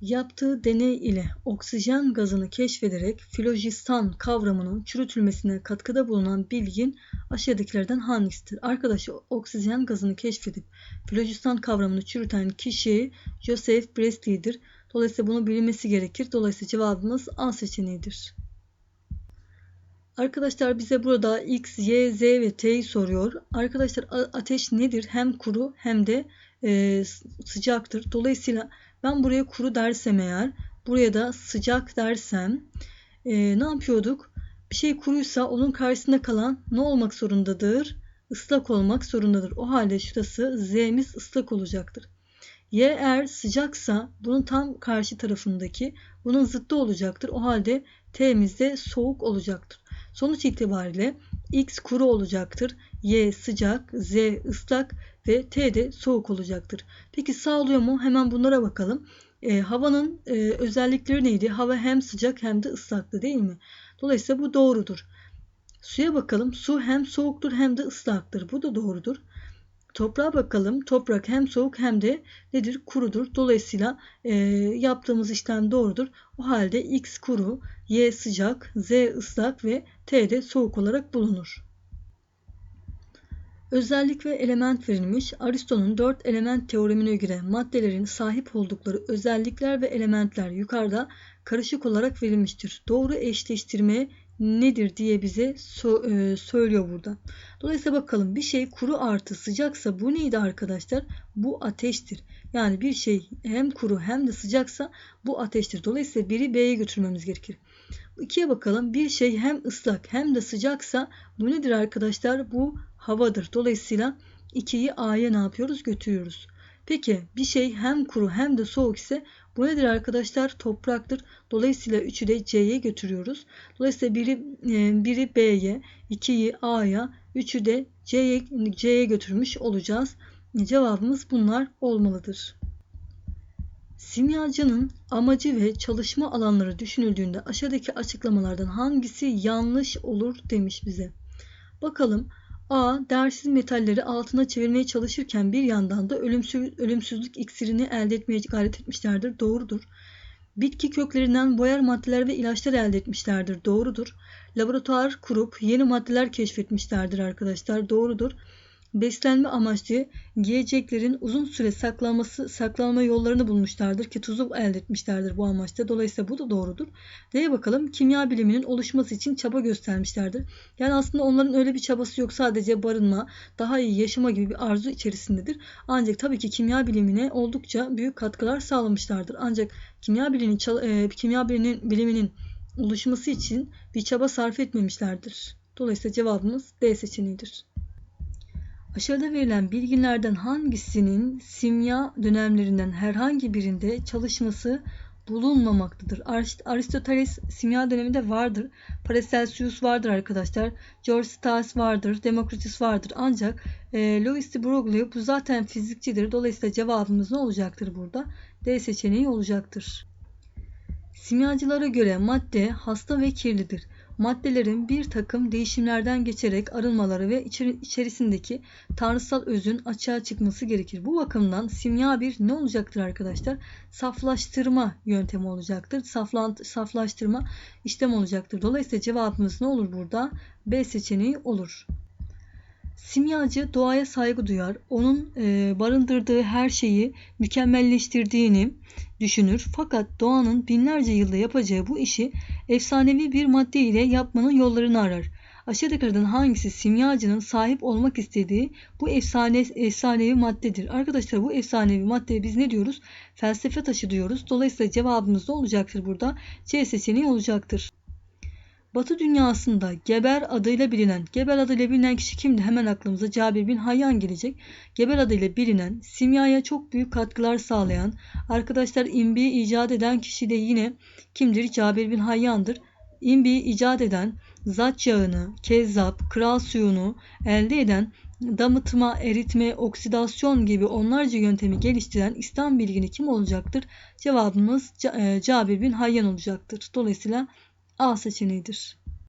Yaptığı deney ile oksijen gazını keşfederek filojistan kavramının çürütülmesine katkıda bulunan bilgin aşağıdakilerden hangisidir? Arkadaşlar oksijen gazını keşfedip filojistan kavramını çürüten kişi Joseph Priestley'dir. Dolayısıyla bunu bilinmesi gerekir. Dolayısıyla cevabımız A seçeneğidir. Arkadaşlar bize burada X, Y, Z ve T'yi soruyor. Arkadaşlar ateş nedir? Hem kuru hem de e, sıcaktır. Dolayısıyla ben buraya kuru dersem eğer buraya da sıcak dersem e, ne yapıyorduk? Bir şey kuruysa onun karşısında kalan ne olmak zorundadır? Islak olmak zorundadır. O halde şurası Z'miz ıslak olacaktır. Y eğer sıcaksa bunun tam karşı tarafındaki bunun zıttı olacaktır. O halde T'miz de soğuk olacaktır. Sonuç itibariyle X kuru olacaktır. Y sıcak, Z ıslak ve T de soğuk olacaktır. Peki sağlıyor mu? Hemen bunlara bakalım. E, havanın e, özellikleri neydi? Hava hem sıcak hem de ıslaktı değil mi? Dolayısıyla bu doğrudur. Suya bakalım. Su hem soğuktur hem de ıslaktır. Bu da doğrudur. Toprağa bakalım. Toprak hem soğuk hem de nedir? Kurudur. Dolayısıyla e, yaptığımız işlem doğrudur. O halde X kuru, Y sıcak, Z ıslak ve T de soğuk olarak bulunur. Özellik ve element verilmiş. Aristo'nun dört element teoremine göre maddelerin sahip oldukları özellikler ve elementler yukarıda karışık olarak verilmiştir. Doğru eşleştirme nedir diye bize so e söylüyor burada. Dolayısıyla bakalım bir şey kuru artı sıcaksa bu neydi arkadaşlar? Bu ateştir. Yani bir şey hem kuru hem de sıcaksa bu ateştir. Dolayısıyla biri B'ye götürmemiz gerekir. İkiye bakalım. Bir şey hem ıslak hem de sıcaksa bu nedir arkadaşlar? Bu havadır. Dolayısıyla 2'yi A'ya ne yapıyoruz? Götürüyoruz. Peki bir şey hem kuru hem de soğuk ise bu nedir arkadaşlar? Topraktır. Dolayısıyla 3'ü de C'ye götürüyoruz. Dolayısıyla biri, e, biri B'ye, 2'yi A'ya, 3'ü de C'ye, C'ye götürmüş olacağız. Cevabımız bunlar olmalıdır. Simyacının amacı ve çalışma alanları düşünüldüğünde aşağıdaki açıklamalardan hangisi yanlış olur demiş bize. Bakalım A. Değersiz metalleri altına çevirmeye çalışırken bir yandan da ölümsüz, ölümsüzlük iksirini elde etmeye gayret etmişlerdir. Doğrudur. Bitki köklerinden boyar maddeler ve ilaçlar elde etmişlerdir. Doğrudur. Laboratuvar kurup yeni maddeler keşfetmişlerdir arkadaşlar. Doğrudur beslenme amaçlı giyeceklerin uzun süre saklanması, saklanma yollarını bulmuşlardır ki tuzu elde etmişlerdir bu amaçta. Dolayısıyla bu da doğrudur. D'ye bakalım. Kimya biliminin oluşması için çaba göstermişlerdir. Yani aslında onların öyle bir çabası yok. Sadece barınma, daha iyi yaşama gibi bir arzu içerisindedir. Ancak tabii ki kimya bilimine oldukça büyük katkılar sağlamışlardır. Ancak kimya biliminin, e, kimya biliminin, biliminin oluşması için bir çaba sarf etmemişlerdir. Dolayısıyla cevabımız D seçeneğidir. Aşağıda verilen bilgilerden hangisinin simya dönemlerinden herhangi birinde çalışması bulunmamaktadır. Aristoteles simya döneminde vardır. Paracelsus vardır arkadaşlar. George Stas vardır. Demokritus vardır. Ancak e, Louis de Broglie bu zaten fizikçidir. Dolayısıyla cevabımız ne olacaktır burada? D seçeneği olacaktır. Simyacılara göre madde hasta ve kirlidir maddelerin bir takım değişimlerden geçerek arınmaları ve içerisindeki tanrısal özün açığa çıkması gerekir. Bu bakımdan simya bir ne olacaktır arkadaşlar? Saflaştırma yöntemi olacaktır. Saflant, saflaştırma işlem olacaktır. Dolayısıyla cevabımız ne olur burada? B seçeneği olur. Simyacı doğaya saygı duyar. Onun e, barındırdığı her şeyi mükemmelleştirdiğini düşünür. Fakat doğanın binlerce yılda yapacağı bu işi efsanevi bir madde ile yapmanın yollarını arar. Aşağıdakilerden hangisi simyacının sahip olmak istediği bu efsane, efsanevi maddedir? Arkadaşlar bu efsanevi maddeye biz ne diyoruz? Felsefe taşı diyoruz. Dolayısıyla cevabımız ne olacaktır burada? C seçeneği olacaktır. Batı dünyasında Geber adıyla bilinen, Geber adıyla bilinen kişi kimdi? Hemen aklımıza Cabir bin Hayyan gelecek. Geber adıyla bilinen, simyaya çok büyük katkılar sağlayan, arkadaşlar imbiyi icat eden kişi de yine kimdir? Cabir bin Hayyan'dır. İmbiyi icat eden, zat yağını, kezzap, kral suyunu elde eden, damıtma, eritme, oksidasyon gibi onlarca yöntemi geliştiren İslam bilgini kim olacaktır? Cevabımız e, Cabir bin Hayyan olacaktır. Dolayısıyla A seçeneğidir.